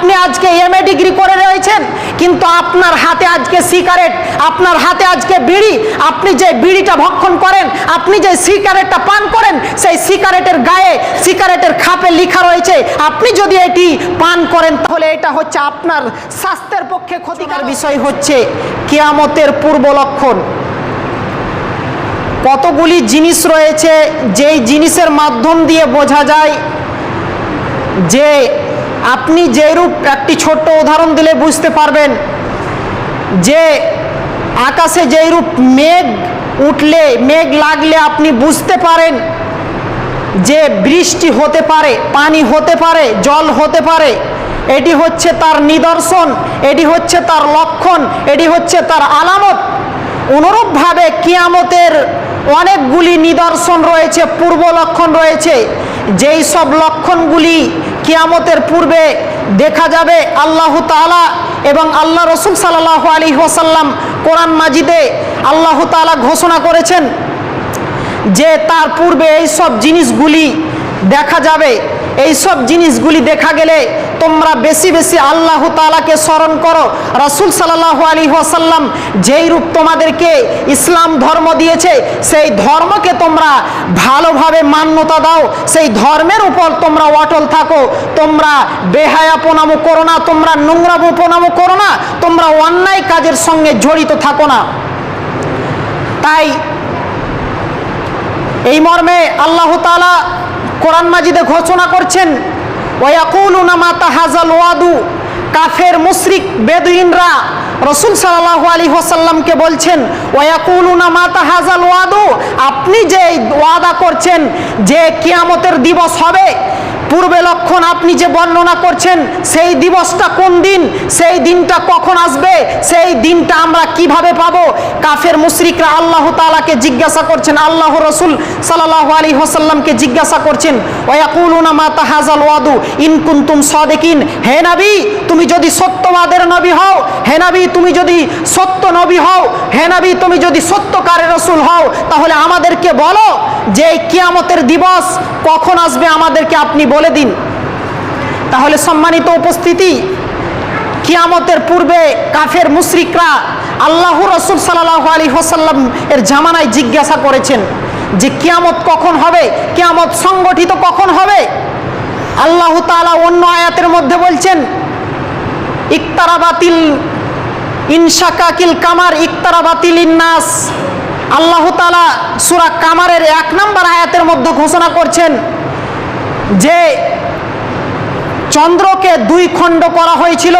আপনি আজকে MA degree করে রয়েছেন, কিন্তু আপনার হাতে আজকে সিগারেট আপনার হাতে আজকে বিড়ি, আপনি যে বিড়িটা ভক্ষণ করেন, আপনি যে সিগারেটটা পান করেন, সেই সিগারেটের গায়ে সিগারেটের খাপে লেখা রয়েছে, আপনি যদি এটি পান করেন, তাহলে এটা হচ্ছে আপনার স্বাস্থ্যের পক্ষে ক্ষতিকর বিষয় হচ্ছে কেয়ামতের পূর্ব লক্ষণ। কতগুলি জিনিস রয়েছে, যেই জিনিসের মাধ্যম দিয়ে বোঝা যায় যে আপনি যেরূপ একটি ছোট্ট উদাহরণ দিলে বুঝতে পারবেন যে আকাশে যেরূপ মেঘ উঠলে, মেঘ লাগলে আপনি বুঝতে পারেন যে বৃষ্টি হতে পারে, পানি হতে পারে, জল হতে পারে। এটি হচ্ছে তার নিদর্শন, এটি হচ্ছে তার লক্ষণ, এটি হচ্ছে তার আলামত। অনুরূপভাবে কিয়ামতের অনেকগুলি নিদর্শন রয়েছে, পূর্ব লক্ষণ রয়েছে। যেই সব লক্ষণগুলি কিয়ামতের পূর্বে দেখা যাবে আল্লাহ তালা এবং আল্লাহ রসুল সাল্লাহ আলী ওসাল্লাম কোরআন মাজিদে আল্লাহ তালা ঘোষণা করেছেন যে তার পূর্বে এই সব জিনিসগুলি দেখা যাবে। এই সব জিনিসগুলি দেখা গেলে তোমরা বেশি বেশি আল্লাহ তালাকে স্মরণ করো। রসুল সাল্লাহ আলী ওয়াসাল্লাম যেই রূপ তোমাদেরকে ইসলাম ধর্ম দিয়েছে, সেই ধর্মকে তোমরা ভালোভাবে মান্যতা দাও। সেই ধর্মের উপর তোমরা অটল থাকো। তোমরা বেহায়া বেহায়াপনামো করো না, তোমরা নোংরামোপনামো করো না, তোমরা অন্যায় কাজের সঙ্গে জড়িত থাকো না। তাই এই মর্মে আল্লাহ তালা কোরআন মাজিদে ঘোষণা করছেন ওয়াদু কাফের, মুশরিক, বেদুইনরা রসুল সাল্লাহ আলী হোসাল্লামকে বলছেন ওয়াকুলুনা মাতা হাজাল ওয়াদু আপনি যে ওয়াদা করছেন যে কিয়ামতের দিবস হবে পূর্বে লক্ষণ আপনি যে বর্ণনা করছেন, সেই দিবসটা কোন দিন, সেই দিনটা কখন আসবে, সেই দিনটা আমরা কীভাবে পাবো? কাফের মুশরিকরা আল্লাহ তালাকে জিজ্ঞাসা করছেন, আল্লাহ রসুল সাল্লাহ আলী হোসাল্লামকে জিজ্ঞাসা করছেন ওয়াকুলুনা মা তাহাজাল ওয়াদু ইন কুনতুম সদেকিন? হে নবী, তুমি যদি সত্যবাদের নবী হও, হে নবী, তুমি যদি সত্য নবী হও, হে নবী, তুমি যদি সত্যকারের রসুল হও, তাহলে আমাদেরকে বলো যে কিয়ামতের দিবস কখন আসবে, আমাদেরকে আপনি বলে দিন। তাহলে সম্মানিত উপস্থিতি, কিয়ামতের পূর্বে কাফের মুশরিকরা আল্লাহ রসুল সাল্লাহ আলী হোসাল্লাম এর জামানায় জিজ্ঞাসা করেছেন যে কিয়ামত কখন হবে? কিয়ামত সংগঠিত কখন হবে? আল্লাহ তাআলা অন্য আয়াতের মধ্যে বলছেন, ইকতারাবাতিল ইনশাকাকিল কামার, ইকতারাবাতিল ইন্নাস। আল্লাহ তাআলা সূরা কামারের এক নম্বর আয়াতের মধ্যে ঘোষণা করছেন যে চন্দ্রকে দুই খণ্ড করা হয়েছিল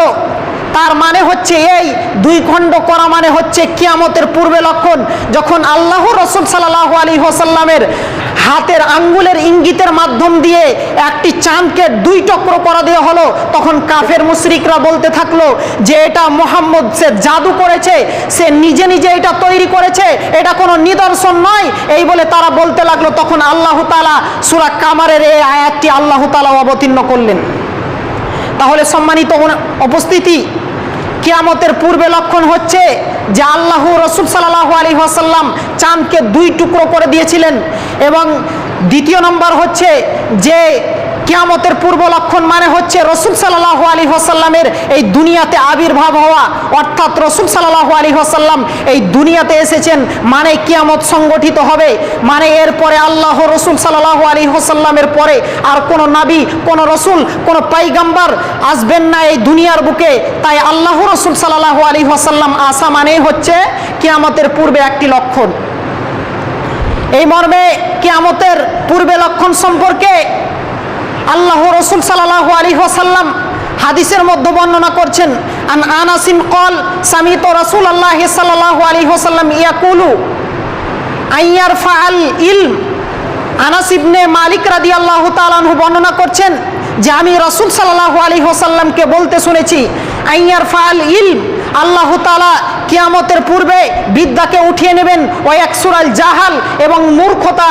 তার মানে হচ্ছে এই দুই খণ্ড করা মানে হচ্ছে কিয়ামতের পূর্বে লক্ষণ। যখন আল্লাহ রসুল সাল্লাহ আলী হোসাল্লামের হাতের আঙ্গুলের ইঙ্গিতের মাধ্যম দিয়ে একটি চাঁদকে দুই টক্র করা দেওয়া হলো, তখন কাফের মুশরিকরা বলতে থাকল যে এটা মোহাম্মদ সে জাদু করেছে, সে নিজে নিজে এটা তৈরি করেছে, এটা কোনো নিদর্শন নয়। এই বলে তারা বলতে লাগল, তখন আল্লাহ তালা সুরা কামারের এই আয়াতটি আল্লাহ তালা অবতীর্ণ করলেন। তাহলে সম্মানিত উপস্থিতি কিয়ামতের পূর্বে লক্ষণ হচ্ছে যে আল্লাহ রসুল সাল্লাহ আলী আসাল্লাম চাঁদকে দুই টুকরো করে দিয়েছিলেন এবং দ্বিতীয় নম্বর হচ্ছে যে কিয়ামতের পূর্ব লক্ষণ মানে হচ্ছে রসুল সাল্লাহ আলী হাসাল্লামের এই দুনিয়াতে আবির্ভাব হওয়া। অর্থাৎ রসুল সাল্লাহ আলী হাসাল্লাম এই দুনিয়াতে এসেছেন মানে কিয়ামত সংগঠিত হবে। মানে এরপরে আল্লাহ রসুল সাল্লাহ আলী হাসাল্লামের পরে আর কোনো নাবি, কোনো রসুল, কোনো পাইগাম্বার আসবেন না এই দুনিয়ার বুকে। তাই আল্লাহ রসুল সাল্লাহ আলী হাসাল্লাম আসা মানেই হচ্ছে কিয়ামতের পূর্বে একটি লক্ষণ। এই মর্মে কিয়ামতের পূর্বে লক্ষণ সম্পর্কে আল্লাহ রসুল সাল্লাহ আলী হাদিসের মধ্যে বর্ণনা করছেন, আন আনাসিন কল সামিত রসুল আল্লাহ সাল্লাহ আলী ইয়াকুলু আইয়ার ফাল ইলম। আনাস মালিক রাদি আল্লাহ তালানহু বর্ণনা করছেন যে, আমি রসুল সাল্লাহ আলী হোসাল্লামকে বলতে শুনেছি আইয়ার ফাল ইলম, আল্লাহ তালা কিয়ামতের পূর্বে বিদ্যাকে উঠিয়ে নেবেন ওই একসুরাল জাহাল এবং মূর্খতা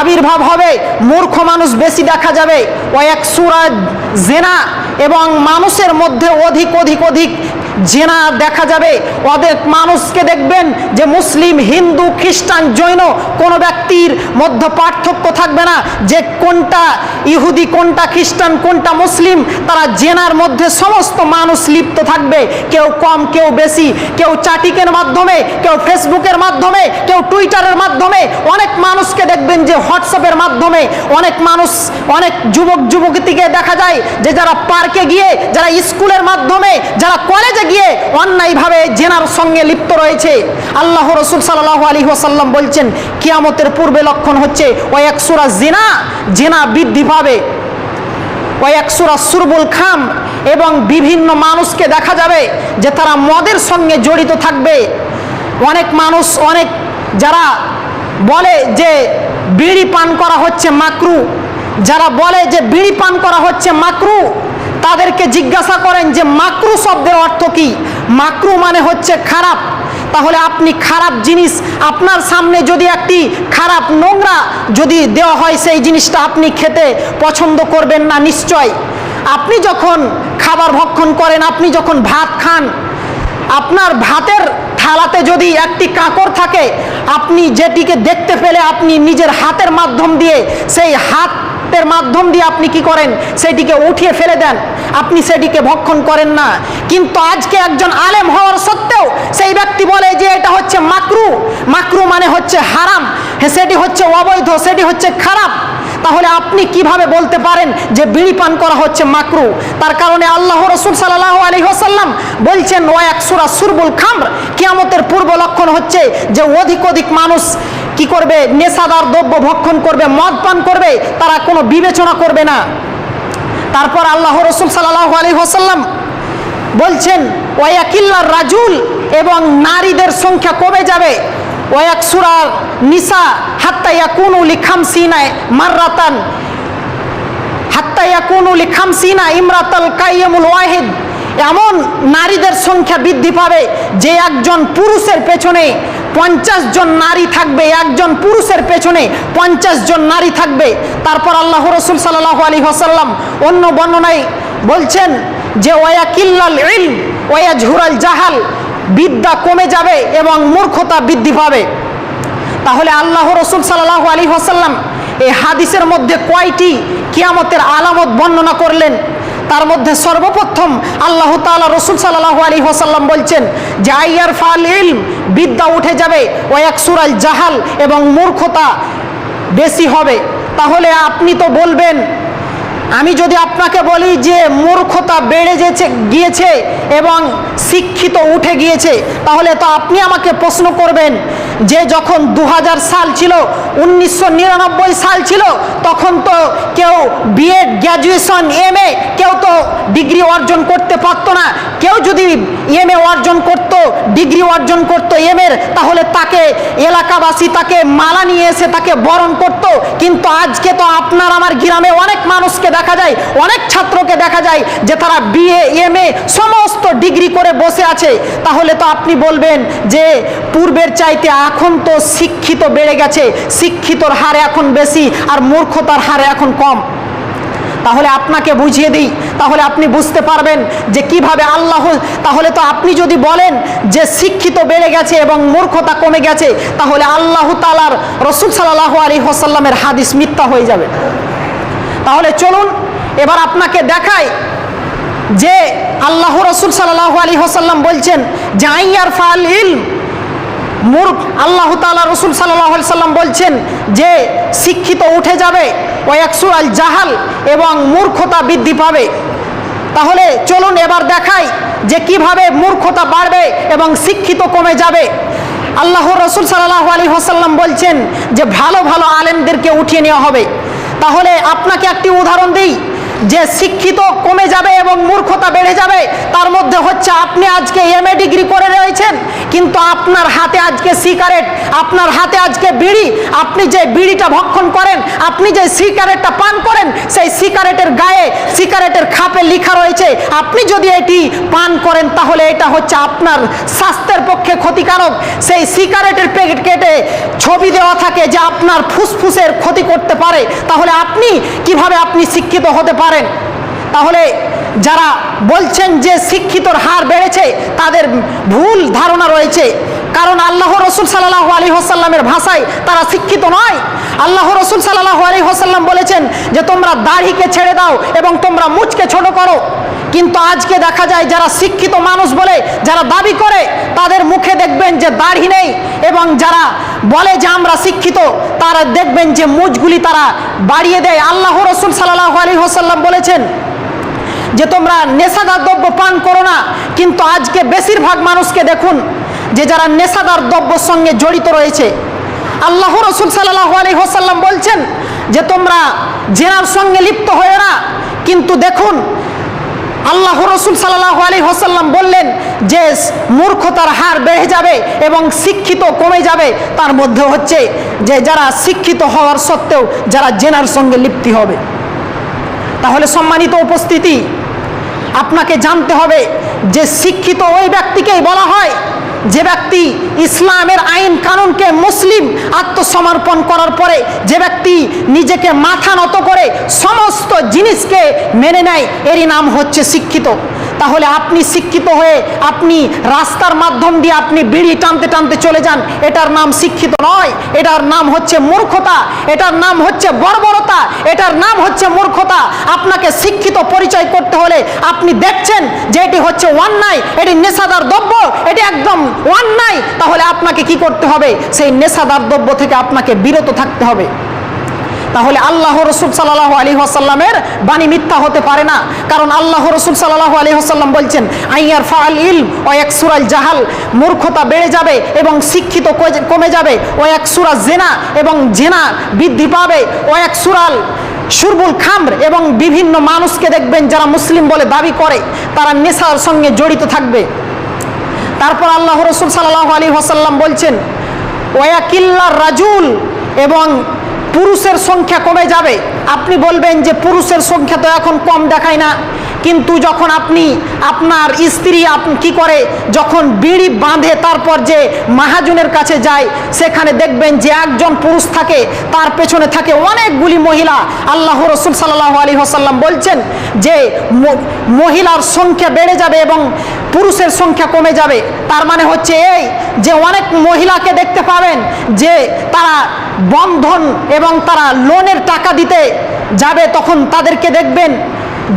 আবির্ভাব হবে, মূর্খ মানুষ বেশি দেখা যাবে। কয়েক একসুরা জেনা এবং মানুষের মধ্যে অধিক অধিক অধিক জেনা দেখা যাবে। অনেক মানুষকে দেখবেন যে মুসলিম, হিন্দু, খ্রিস্টান, জৈন কোনো ব্যক্তির মধ্যে পার্থক্য থাকবে না যে কোনটা ইহুদি, কোনটা খ্রিস্টান, কোনটা মুসলিম, তারা জেনার মধ্যে সমস্ত মানুষ লিপ্ত থাকবে। কেউ কম, কেউ বেশি, কেউ চাটিকের মাধ্যমে, কেউ ফেসবুকের মাধ্যমে, কেউ টুইটারের মাধ্যমে অনেক মানুষকে দেখবেন যে হোয়াটসঅ্যাপের মাধ্যমে অনেক মানুষ, অনেক যুবক, যুবতীকে দেখা যায় যে যারা পার্কে গিয়ে, যারা স্কুলের মাধ্যমে, যারা কলেজে গিয়ে অন্যায়ভাবে জেনার সঙ্গে লিপ্ত রয়েছে। আল্লাহ রসুল সাল্লাহ আলী ওয়াসাল্লাম বলছেন, কিয়ামতের পূর্বে লক্ষণ হচ্ছে ওই এক সুরা জেনা জেনা বৃদ্ধি পাবে। ওই এক সুরা সুরবুল খাম এবং বিভিন্ন মানুষকে দেখা যাবে যে তারা মদের সঙ্গে জড়িত থাকবে। অনেক মানুষ, অনেক যারা বলে যে বিড়ি পান করা হচ্ছে মাকরু, যারা বলে যে বিড়ি পান করা হচ্ছে মাকরু তাদেরকে জিজ্ঞাসা করেন যে মাকরু শব্দের অর্থ কি? মাকরু মানে হচ্ছে খারাপ। তাহলে আপনি খারাপ জিনিস আপনার সামনে যদি একটি খারাপ নোংরা যদি দেওয়া হয়, সেই জিনিসটা আপনি খেতে পছন্দ করবেন না নিশ্চয়। আপনি যখন খাবার ভক্ষণ করেন, আপনি যখন ভাত খান, আপনার ভাতের থালাতে যদি একটি কাঁকড় থাকে, আপনি যেটিকে দেখতে পেলে আপনি নিজের হাতের মাধ্যম দিয়ে সেই হাতের মাধ্যম দিয়ে আপনি কি করেন? সেটিকে উঠিয়ে ফেলে দেন। আপনি সেটিকে ভক্ষণ করেন না। কিন্তু আজকে একজন আলেম হওয়ার সত্ত্বেও সেই ব্যক্তি বলে যে এটা হচ্ছে মাকরু। মাকরু মানে হচ্ছে হারাম। সেটি হচ্ছে অবৈধ, সেটি হচ্ছে খারাপ। তাহলে আপনি কীভাবে বলতে পারেন যে বিড়ি পান করা হচ্ছে মাকরু? তার কারণে আল্লাহ রসুল সাল্লাহ আলী হোসাল্লাম বলছেন ও এক সুরা সুরবুল খামর। কিয়ামতের পূর্ব লক্ষণ হচ্ছে যে অধিক অধিক মানুষ কি করবে? নেশাদার দ্রব্য ভক্ষণ করবে, মদ পান করবে, তারা কোনো বিবেচনা করবে না। তারপর আল্লাহ রসুল সাল্লাহ আলী হোসাল্লাম বলছেন, ওয়াকিল্লার রাজুল এবং নারীদের সংখ্যা কমে যাবে। ওয়াক সুরার নিসা মাররাতান। হাত্তা ইয়াকুনু লিখাম সিনা ইমরাতাল কাইয়ামুল ওয়াহিদ। এমন নারীদের সংখ্যা বৃদ্ধি পাবে যে একজন পুরুষের পেছনে পঞ্চাশ জন নারী থাকবে, একজন পুরুষের পেছনে পঞ্চাশ জন নারী থাকবে। তারপর আল্লাহ রসুল সাল্লাহ আলী হাসাল্লাম অন্য বর্ণনায় বলছেন যে, ওয়া কিল্লাল ইলম, ওয়া ঝুরাল জাহাল, বিদ্যা কমে যাবে এবং মূর্খতা বৃদ্ধি পাবে। তাহলে আল্লাহ রসুল সাল্লাহ আলী হাসাল্লাম এই হাদিসের মধ্যে কয়টি কিয়ামতের আলামত বর্ণনা করলেন? তার মধ্যে সর্বপ্রথম আল্লাহ তালা রসুল সাল্লাহ আলী হোসাল্লাম বলছেন যে আইয়ার ফাল ইলম, বিদ্যা উঠে যাবে ও এক সুরাল জাহাল এবং মূর্খতা বেশি হবে। তাহলে আপনি তো বলবেন আমি যদি আপনাকে বলি যে মূর্খতা বেড়ে যেছে, গিয়েছে এবং শিক্ষিত উঠে গিয়েছে, তাহলে তো আপনি আমাকে প্রশ্ন করবেন যে যখন দু হাজার সাল ছিল, উনিশশো নিরানব্বই সাল ছিল, তখন তো কেউ বিএড গ্র্যাজুয়েশন এম এ কেউ তো ডিগ্রি অর্জন করতে পারতো না। কেউ যদি এম এ অর্জন করত ডিগ্রি অর্জন করত এম এর তাহলে তাকে এলাকাবাসী তাকে মালা নিয়ে এসে তাকে বরণ করত। কিন্তু আজকে তো আপনার আমার গ্রামে অনেক মানুষকে দেখা যায়, অনেক ছাত্রকে দেখা যায় যে তারা বিএ এম এ সমস্ত ডিগ্রি করে বসে আছে। তাহলে তো আপনি বলবেন যে পূর্বের চাইতে এখন তো শিক্ষিত বেড়ে গেছে, শিক্ষিতর হার এখন বেশি আর মূর্খতার হার এখন কম। তাহলে আপনাকে বুঝিয়ে দিই, তাহলে আপনি বুঝতে পারবেন যে কীভাবে আল্লাহ, তাহলে তো আপনি যদি বলেন যে শিক্ষিত বেড়ে গেছে এবং মূর্খতা কমে গেছে, তাহলে আল্লাহ তালার রসুল সাল্লাহ আলী হোসাল্লামের হাদিস মিথ্যা হয়ে যাবে। তাহলে চলুন, এবার আপনাকে দেখাই যে আল্লাহ রসুল সাল্লাহ আলী হোসাল্লাম বলছেন যে আইয়ার ফাল ইলম। মূর্খ আল্লাহ তালা রসুল সাল্লাহ সাল্লাম বলছেন যে, শিক্ষিত উঠে যাবে ও একসুর আল জাহাল এবং মূর্খতা বৃদ্ধি পাবে। তাহলে চলুন এবার দেখাই যে কীভাবে মূর্খতা বাড়বে এবং শিক্ষিত কমে যাবে। আল্লাহ রসুল সাল্লাহ আলী হাসাল্লাম বলছেন যে, ভালো ভালো আলেমদেরকে উঠিয়ে নেওয়া হবে। তাহলে আপনাকে একটি উদাহরণ দিই। যে শিক্ষিত কমে যাবে এবং মূর্খতা বেড়ে যাবে, তার মধ্যে হচ্ছে আপনি আজকে এম এ ডিগ্রি করে রয়েছেন, কিন্তু আপনার হাতে আজকে সিগারেট আপনার হাতে আজকে বিড়ি, আপনি যে বিড়িটা ভক্ষণ করেন, আপনি যে সিগারেটটা পান করেন, সেই সিগারেটের গায়ে সিগারেটের খাপে লেখা রয়েছে, আপনি যদি এটি পান করেন, তাহলে এটা হচ্ছে আপনার স্বাস্থ্যের পক্ষে ক্ষতিকারক। সেই সিগারেটের প্যাকেট কেটে ছবি দেওয়া থাকে যে আপনার ফুসফুসের ক্ষতি করতে পারে, তাহলে আপনি কীভাবে আপনি শিক্ষিত হতে পারেন? তাহলে যারা বলছেন যে শিক্ষিতর হার বেড়েছে, তাদের ভুল ধারণা রয়েছে। কারণ আল্লাহ রসুল সাল্লাহ আলী হোসাল্লামের ভাষায় তারা শিক্ষিত নয়। আল্লাহ রসুল সাল্লাহ আলী হোসাল্লাম বলেছেন যে, তোমরা দাড়িকে ছেড়ে দাও এবং তোমরা মুচকে ছোট করো। কিন্তু আজকে দেখা যায় যারা শিক্ষিত মানুষ বলে, যারা দাবি করে, তাদের মুখে দেখবেন যে দাড়ি নেই এবং যারা বলে যে আমরা শিক্ষিত, তারা দেখবেন যে মুজগুলি তারা বাড়িয়ে দেয়। আল্লাহ রসুল সাল্লাহ আলী হোসাল্লাম বলেছেন যে, তোমরা নেশাদার দ্রব্য পান করো না, কিন্তু আজকে বেশিরভাগ মানুষকে দেখুন যে যারা নেশাদার দ্রব্যর সঙ্গে জড়িত রয়েছে। আল্লাহ রসুল সাল্লাহ আলী হোসাল্লাম বলছেন যে, তোমরা জেনার সঙ্গে লিপ্ত হয়ে না, কিন্তু দেখুন আল্লাহ রসুল সাল্লাহ আলী হোসাল্লাম বললেন যে মূর্খতার হার বেড়ে যাবে এবং শিক্ষিত কমে যাবে। তার মধ্যে হচ্ছে যে যারা শিক্ষিত হওয়ার সত্ত্বেও যারা জেনার সঙ্গে লিপ্তি হবে। তাহলে সম্মানিত উপস্থিতি, আপনাকে জানতে হবে যে শিক্ষিত ওই ব্যক্তিকেই বলা হয় যে ব্যক্তি ইসলামের আইন কানুনকে মুসলিম আত্মসমর্পণ করার পরে যে ব্যক্তি নিজেকে মাথা নত করে সমস্ত জিনিসকে মেনে নেয়, এরই নাম হচ্ছে শিক্ষিত। তাহলে আপনি শিক্ষিত হয়ে আপনি রাস্তার মাধ্যম দিয়ে আপনি বিড়ি টানতে টানতে চলে যান। এটার নাম শিক্ষিত নয়। এটার নাম হচ্ছে মূর্খতা। এটার নাম হচ্ছে বর্বরতা। এটার নাম হচ্ছে মূর্খতা। আপনাকে শিক্ষিত পরিচয় করতে হলে আপনি দেখছেন যে এটি হচ্ছে অন্যায়। এটি নেশাদার দ্রব্য। এটি একদম অন্যায়। তাহলে আপনাকে কি করতে হবে? সেই নেশাদার দ্রব্য থেকে আপনাকে বিরত থাকতে হবে। তাহলে আল্লাহ রসুল সাল্লাহ আলী আসাল্লামের বাণী মিথ্যা হতে পারে না। কারণ আল্লাহ রসুল সাল্লাহ আলী আসাল্লাম বলছেন, আইয়ার ফাল ইল ও এক সুরাল জাহাল মূর্খতা বেড়ে যাবে এবং শিক্ষিত কমে যাবে। ও এক সুরা জেনা এবং জেনা বৃদ্ধি পাবে। ও এক সুরাল সুরবুল খামর এবং বিভিন্ন মানুষকে দেখবেন যারা মুসলিম বলে দাবি করে, তারা নেশার সঙ্গে জড়িত থাকবে। তারপর আল্লাহ রসুল সাল্লাহ আলী ওয়াসাল্লাম বলছেন ওয়াকিল্লার রাজুল এবং পুরুষের সংখ্যা কমে যাবে। আপনি বলবেন যে পুরুষের সংখ্যা তো এখন কম দেখায় না। কিন্তু যখন আপনি, আপনার স্ত্রী কি করে? যখন বিড়ি বাঁধে, তারপর যে মাহাজুনের কাছে যায়, সেখানে দেখবেন যে একজন পুরুষ থাকে, তার পেছনে থাকে অনেকগুলি মহিলা। আল্লাহ রসুল সাল্লাহ আলী হাসাল্লাম বলছেন যে মহিলার সংখ্যা বেড়ে যাবে এবং পুরুষের সংখ্যা কমে যাবে। তার মানে হচ্ছে এই যে অনেক মহিলাকে দেখতে পাবেন যে তারা বন্ধন এবং তারা লোনের টাকা দিতে যাবে, তখন তাদেরকে দেখবেন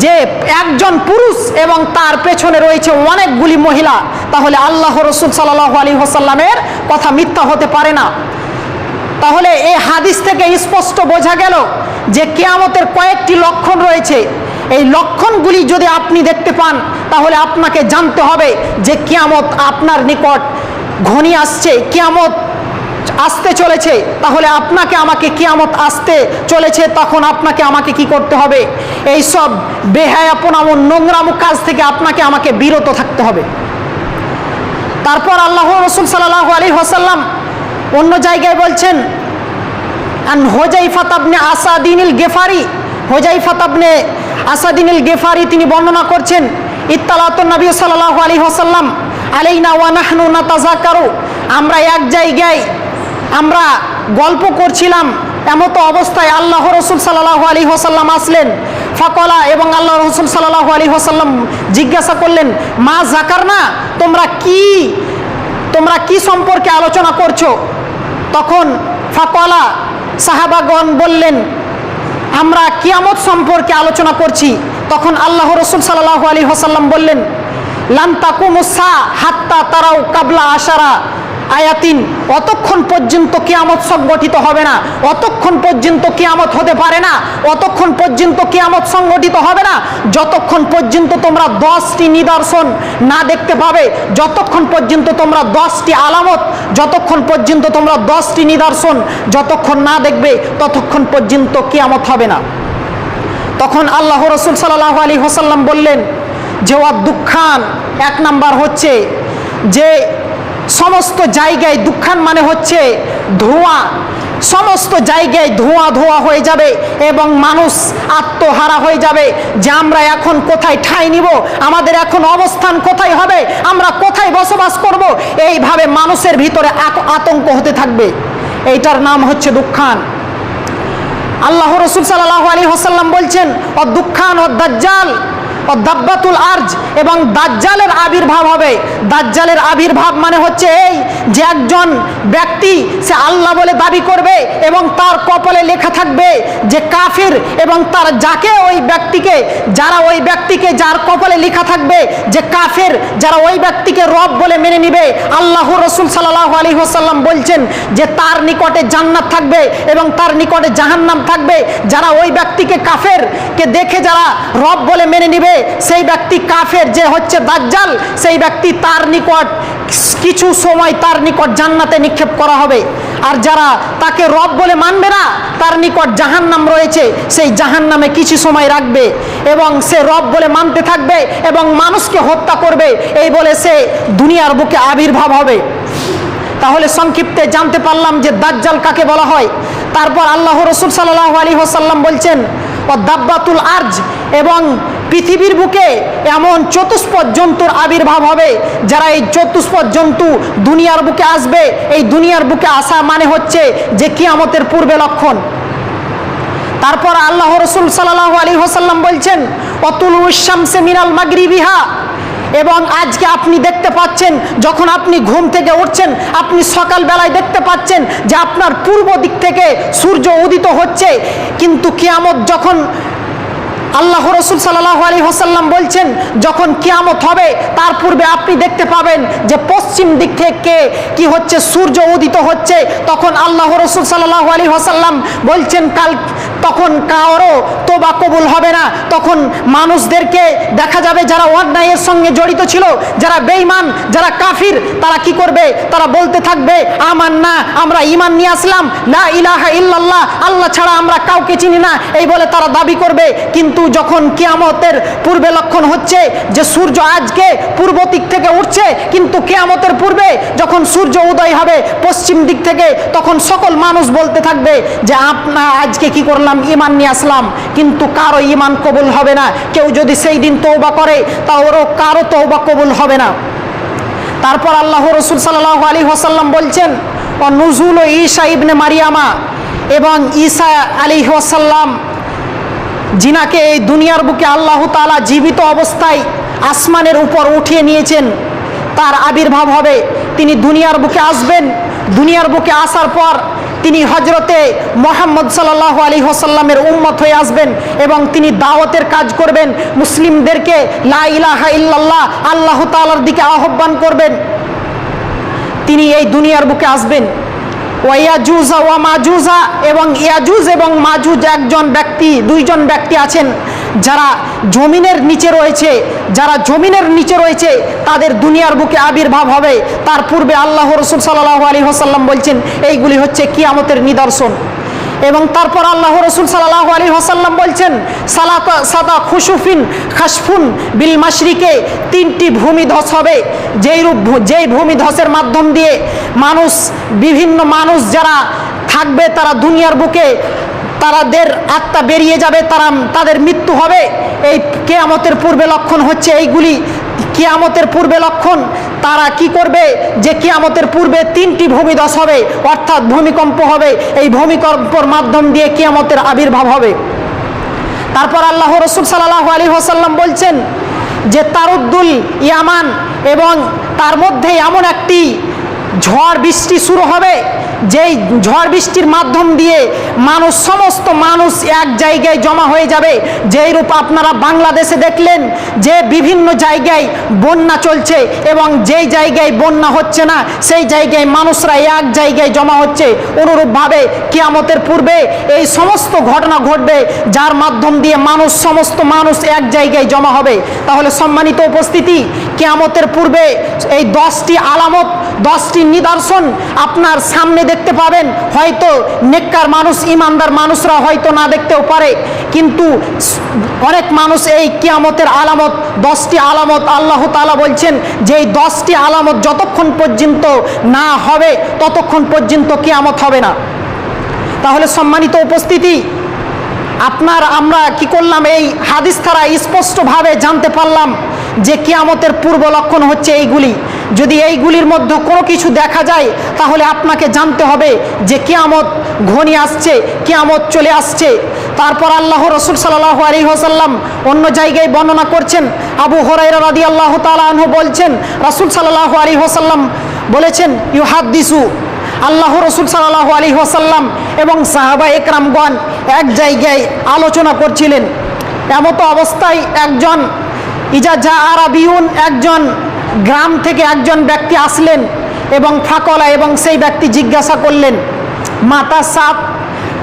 যে একজন পুরুষ এবং তার পেছনে রয়েছে অনেকগুলি মহিলা, তাহলে আল্লাহ রসুল সাল্লাহ আলী হোসাল্লামের কথা মিথ্যা হতে পারে না। তাহলে এই হাদিস থেকে স্পষ্ট বোঝা গেল যে কেয়ামতের কয়েকটি লক্ষণ রয়েছে। এই লক্ষণগুলি যদি আপনি দেখতে পান, তাহলে আপনাকে জানতে হবে যে কেয়ামত আপনার নিকট ঘনিয়ে আসছে। কেয়ামত আসতে চলেছে, তাহলে আপনাকে আমাকে কিয়ামত আসতে চলেছে, তখন আপনাকে আমাকে কি করতে হবে? এই সব এমন নোংরামো কাজ থেকে আপনাকে আমাকে বিরত থাকতে হবে। তারপর আল্লাহ রসুল সাল্লাহ আলী হাসাল্লাম অন্য জায়গায় বলছেন, আন হোজাইফা তাবনে আসাদিনিল গেফারি। হোজাইফা তাবনে আসাদিনিল গেফারি তিনি বর্ণনা করছেন, ইত্তালাতুন নবী সাল্লাল্লাহু আলাইহি ওয়াসাল্লাম আলাইনা ওয়া নাহনু নাতাযাকারু আমরা এক জায়গায় আমরা গল্প করছিলাম, এমতো অবস্থায় আল্লাহ রসুল সাল্লাহ আলাইহি হোসাল্লাম আসলেন। ফকলা এবং আল্লাহ রসুল সাল্লাহ আলাইহি হোসাল্লাম জিজ্ঞাসা করলেন, মা জাকার না? তোমরা কি তোমরা কি সম্পর্কে আলোচনা করছ? তখন ফকলা সাহাবাগণ বললেন, আমরা কিয়ামত সম্পর্কে আলোচনা করছি। তখন আল্লাহ রসুল সাল্লাহ আলী হোসাল্লাম বললেন লান্তাকুমুসা হাত্তা তারাও কাবলা আশারা। আয়াতিন, অতক্ষণ পর্যন্ত কিয়ামত সংগঠিত হবে না। অতক্ষণ পর্যন্ত কিয়ামত হতে পারে না। অতক্ষণ পর্যন্ত কিয়ামত সংগঠিত হবে না। যতক্ষণ পর্যন্ত তোমরা দশটি নিদর্শন না দেখতে পাবে, যতক্ষণ পর্যন্ত তোমরা দশটি আলামত, যতক্ষণ পর্যন্ত তোমরা দশটি নিদর্শন যতক্ষণ না দেখবে, ততক্ষণ পর্যন্ত কিয়ামত হবে না। তখন আল্লাহ রসুল সাল্লাহ আলী হোসাল্লাম বললেন যে ওয়া দুঃখান। এক নাম্বার হচ্ছে যে সমস্ত জায়গায় দুঃখান মানে হচ্ছে ধোঁয়া। সমস্ত জায়গায় ধোঁয়া ধোঁয়া হয়ে যাবে এবং মানুষ আত্মহারা হয়ে যাবে। যে আমরা এখন কোথায় ঠাঁই নিব? আমাদের এখন অবস্থান কোথায় হবে? আমরা কোথায় বসবাস করব? এইভাবে মানুষের ভিতরে আত- আতঙ্ক হতে থাকবে। এইটার নাম হচ্ছে দুঃখান। আল্লাহ রসুল সাল্লাহ আলী হাসাল্লাম বলছেন ও দুঃখান ও দাজ্জাল। দাব্বাতুল আর্জ এবং দাজ্জালের আবির্ভাব হবে। দাজ্জালের আবির্ভাব মানে হচ্ছে এই যে একজন ব্যক্তি সে আল্লাহ বলে দাবি করবে এবং তার কপালে লেখা থাকবে যে কাফির এবং তার যাকে ওই ব্যক্তিকে, যারা ওই ব্যক্তিকে যার কপালে লেখা থাকবে যে কাফের, যারা ওই ব্যক্তিকে রব বলে মেনে নিবে। আল্লাহ রসুল সাল্লাহ আলী হোসাল্লাম বলছেন যে তার নিকটে জান্নাত থাকবে এবং তার নিকটে জাহান্নাম থাকবে। যারা ওই ব্যক্তিকে কাফের কে দেখে যারা রব বলে মেনে নিবে সেই ব্যক্তি কাফের, যে হচ্ছে দাজ্জাল, সেই ব্যক্তি তার নিকট কিছু সময় তার নিকট জান্নাতে নিক্ষেপ করা হবে। আর যারা তাকে রব বলে মানবে না, তার নিকট জাহান্নাম রয়েছে, সেই জাহান্নামে কিছু সময় রাখবে এবং সে রব বলে মানতে থাকবে এবং মানুষকে হত্যা করবে। এই বলে সে দুনিয়ার বুকে আবির্ভাব হবে। তাহলে সংক্ষিপ্তে জানতে পারলাম যে দাজ্জাল কাকে বলা হয়। তারপর আল্লাহ রসুল সাল্লাহ আলী হোসাল্লাম বলছেন ও দাব্বাতুল আর্জ এবং পৃথিবীর বুকে এমন চতুষ্পদ জন্তুর আবির্ভাব হবে, যারা এই চতুষ্পদ জন্তু দুনিয়ার বুকে আসবে। এই দুনিয়ার বুকে আসা মানে হচ্ছে যে কিয়ামতের পূর্বে লক্ষণ। তারপর আল্লাহ রসুল সাল্লাহ আলী হোসাল্লাম বলছেন, অতুল উসামসে মিনাল মাগরিবিহা। এবং আজকে আপনি দেখতে পাচ্ছেন, যখন আপনি ঘুম থেকে উঠছেন, আপনি সকালবেলায় দেখতে পাচ্ছেন যে আপনার পূর্ব দিক থেকে সূর্য উদিত হচ্ছে। কিন্তু কিয়ামত যখন আল্লাহ রসুল সাল্লাহ আলী হোসাল্লাম বলছেন, যখন কিয়ামত হবে, তার পূর্বে আপনি দেখতে পাবেন যে পশ্চিম দিক থেকে কি হচ্ছে, সূর্য উদিত হচ্ছে। তখন আল্লাহ রসুল সাল্লাহ আলী হোসাল্লাম বলছেন, কাল তখন কারও তোবা কবুল হবে না। তখন মানুষদেরকে দেখা যাবে যারা অন্যায়ের সঙ্গে জড়িত ছিল, যারা বেঈমান, যারা কাফির, তারা কি করবে? তারা বলতে থাকবে, আমার না, আমরা ইমান নিয়ে আসলাম। না ইলাহা ইল্লাল্লাহ, আল্লাহ ছাড়া আমরা কাউকে চিনি না। এই বলে তারা দাবি করবে। কিন্তু যখন কেয়ামতের পূর্বে লক্ষণ হচ্ছে যে সূর্য আজকে পূর্ব দিক থেকে উঠছে, কিন্তু কেয়ামতের পূর্বে যখন সূর্য উদয় হবে পশ্চিম দিক থেকে, তখন সকল মানুষ বলতে থাকবে যে আপনা আজকে কি করলাম? ইমান নিয়ে আসলাম, কিন্তু কারও ইমান কবুল হবে না। কেউ যদি সেই দিন তৌবা করে তা ওরও কারও তৌবা কবুল হবে না। তারপর আল্লাহ রসুল সাল্লাহ আলী ওসাল্লাম বলছেন ও নজুল ও ঈশা ইবনে মারিয়ামা এবং ঈসা আলী ওসাল্লাম জিনাকে এই দুনিয়ার বুকে আল্লাহ তালা জীবিত অবস্থায় আসমানের উপর উঠিয়ে নিয়েছেন, তার আবির্ভাব হবে। তিনি দুনিয়ার বুকে আসবেন, দুনিয়ার বুকে আসার পর তিনি হজরতে মোহাম্মদ সাল্লাহ আলী হোসাল্লামের উম্মত হয়ে আসবেন এবং তিনি দাওয়াতের কাজ করবেন। মুসলিমদেরকে লা ইলাহা আল্লাহ তালার দিকে আহ্বান করবেন। তিনি এই দুনিয়ার বুকে আসবেন। ওয়াজুজা ওয়া মাজুজা এবং ইয়াজুজ এবং মাজুজ একজন ব্যক্তি, দুইজন ব্যক্তি আছেন। যারা জমিনের নিচে রয়েছে, যারা জমিনের নিচে রয়েছে, তাদের দুনিয়ার বুকে আবির্ভাব হবে। তার পূর্বে আল্লাহ রসুল সাল্লাহ আলী হোসাল্লাম বলছেন, এইগুলি হচ্ছে কিয়ামতের নিদর্শন। এবং তারপর আল্লাহ রসুল সাল্লাহ আলী হাসাল্লাম বলছেন, সালাতা সাদা খুশুফিন খাসফুন বিল মাসরিকে তিনটি ভূমিধস হবে। যেই রূপ যেই ভূমিধসের মাধ্যম দিয়ে মানুষ, বিভিন্ন মানুষ যারা থাকবে, তারা দুনিয়ার বুকে তারাদের আত্মা বেরিয়ে যাবে, তারা তাদের মৃত্যু হবে। এই কেয়ামতের পূর্বে লক্ষণ হচ্ছে এইগুলি। কিয়ামতের পূর্বে লক্ষণ, তারা কি করবে? যে কিয়ামতের পূর্বে তিনটি ভূমিদশ হবে, অর্থাৎ ভূমিকম্প হবে। এই ভূমিকম্পর মাধ্যম দিয়ে কিয়ামতের আবির্ভাব হবে। তারপর আল্লাহ রসুল সাল্লাহ আলী হোসাল্লাম বলছেন যে, তারুদ্দুল ইয়ামান এবং তার মধ্যে এমন একটি ঝড় বৃষ্টি শুরু হবে যেই ঝড় বৃষ্টির মাধ্যম দিয়ে মানুষ সমস্ত মানুষ এক জায়গায় জমা হয়ে যাবে, যেই রূপ আপনারা বাংলাদেশে দেখলেন যে বিভিন্ন জায়গায় বন্যা চলছে এবং যেই জায়গায় বন্যা হচ্ছে না, সেই জায়গায় মানুষরা এক জায়গায় জমা হচ্ছে, অনুরূপভাবে কিয়ামতের পূর্বে এই সমস্ত ঘটনা ঘটবে, যার মাধ্যম দিয়ে মানুষ সমস্ত মানুষ এক জায়গায় জমা হবে। তাহলে সম্মানিত উপস্থিতি, কিয়ামতের পূর্বে এই দশটি আলামত দশটি নিদর্শন আপনার সামনে দেখতে পাবেন। হয়তো নেককার মানুষ, ইমানদার মানুষরা হয়তো না দেখতেও পারে। কিন্তু অনেক মানুষ এই কিয়ামতের আলামত, দশটি আলামত আল্লাহ তালা বলছেন যে এই দশটি আলামত যতক্ষণ পর্যন্ত না হবে, ততক্ষণ পর্যন্ত কিয়ামত হবে না। তাহলে সম্মানিত উপস্থিতি, আপনার আমরা কি করলাম? এই হাদিস দ্বারা স্পষ্টভাবে জানতে পারলাম যে কিয়ামতের পূর্ব লক্ষণ হচ্ছে এইগুলি। যদি এইগুলির মধ্যে কোনো কিছু দেখা যায়, তাহলে আপনাকে জানতে হবে যে কেয়ামত ঘনিয়ে আসছে, কেয়ামত চলে আসছে। তারপর আল্লাহ রসুল সাল্লাহ আলী হোসাল্লাম অন্য জায়গায় বর্ণনা করছেন, আবু হরাইরা রাদি আল্লাহ তালাহ বলছেন, রসুল সাল্লাহ আলী হোসাল্লাম বলেছেন ইউ হাত দিসু আল্লাহ রসুল সাল্লাহ আলী হোসাল্লাম এবং সাহাবা একরামগণ এক জায়গায় আলোচনা করছিলেন। এমতো অবস্থায় একজন, ইজা জা আরাবিউন একজন গ্রাম থেকে একজন ব্যক্তি আসলেন এবং ফাঁকলা এবং সেই ব্যক্তি জিজ্ঞাসা করলেন, মাতা সাপ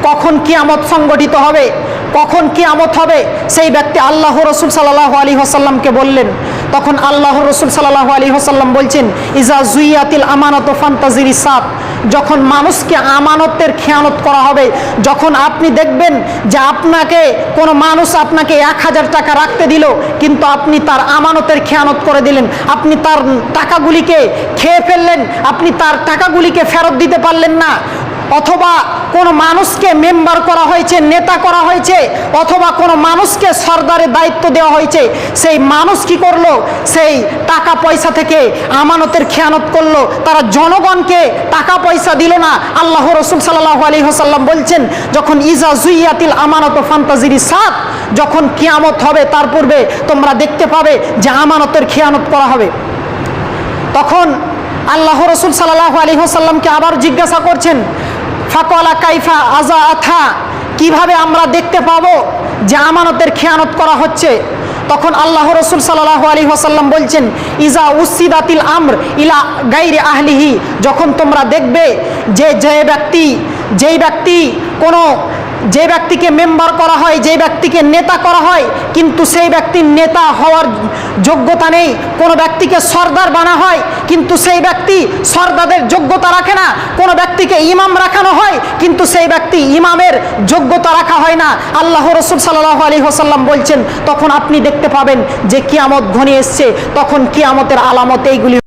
কখন কিয়ামত সংগঠিত হবে? কখন কিয়ামত হবে? সেই ব্যক্তি আল্লাহ রসুল সাল্লাহ আলী হাসাল্লামকে বললেন তখন আল্লাহ রসুল সাল্লাহ আলী হাসাল্লাম বলছেন, ইজা জুইয়াতিল আমানত ও ফান্তাজির সাপ যখন মানুষকে আমানতের খেয়ানত করা হবে, যখন আপনি দেখবেন যে আপনাকে, কোনো মানুষ আপনাকে এক হাজার টাকা রাখতে দিল, কিন্তু আপনি তার আমানতের খেয়ানত করে দিলেন, আপনি তার টাকাগুলিকে খেয়ে ফেললেন, আপনি তার টাকাগুলিকে ফেরত দিতে পারলেন না অথবা কোনো মানুষকে মেম্বার করা হয়েছে, নেতা করা হয়েছে, অথবা কোনো মানুষকে সর্দারের দায়িত্ব দেওয়া হয়েছে, সেই মানুষ কি করল? সেই টাকা পয়সা থেকে আমানতের খেয়ানত করল। তারা জনগণকে টাকা পয়সা দিল না। আল্লাহ রসুল সাল্লাহ আলী হোসাল্লাম বলছেন, যখন ইজা জুইয়াতিল আমানত ফান্তাজিরি সাত, যখন কিয়ামত হবে, তার পূর্বে তোমরা দেখতে পাবে যে আমানতের খেয়ানত করা হবে। তখন আল্লাহ রসুল সাল্লাহ আলী হোসাল্লামকে আবার জিজ্ঞাসা করছেন ফাকলা কাইফা আজা আথা কীভাবে আমরা দেখতে পাবো যে আমানতের খেয়ানত করা হচ্ছে? তখন আল্লাহ রসুল সাল্লাহ আলী হাসাল্লাম বলছেন ইজা উসিদাতিল আমর ইলা গাইরে আহলিহি। যখন তোমরা দেখবে যে যে ব্যক্তি, যেই ব্যক্তি কোনো যে ব্যক্তিকে মেম্বার করা হয়, যে ব্যক্তিকে নেতা করা হয়, কিন্তু সেই ব্যক্তির নেতা হওয়ার যোগ্যতা নেই। কোনো ব্যক্তিকে সর্দার বানা হয়, কিন্তু সেই ব্যক্তি সর্দারের যোগ্যতা রাখে না। কোনো ব্যক্তিকে ইমাম রাখানো হয়, কিন্তু সেই ব্যক্তি ইমামের যোগ্যতা রাখা হয় না। আল্লাহ রসুল সাল্লাহ আলী হোসাল্লাম বলছেন, তখন আপনি দেখতে পাবেন যে কিয়ামত ঘনিয়ে এসছে। তখন কিয়ামতের আলামত এইগুলি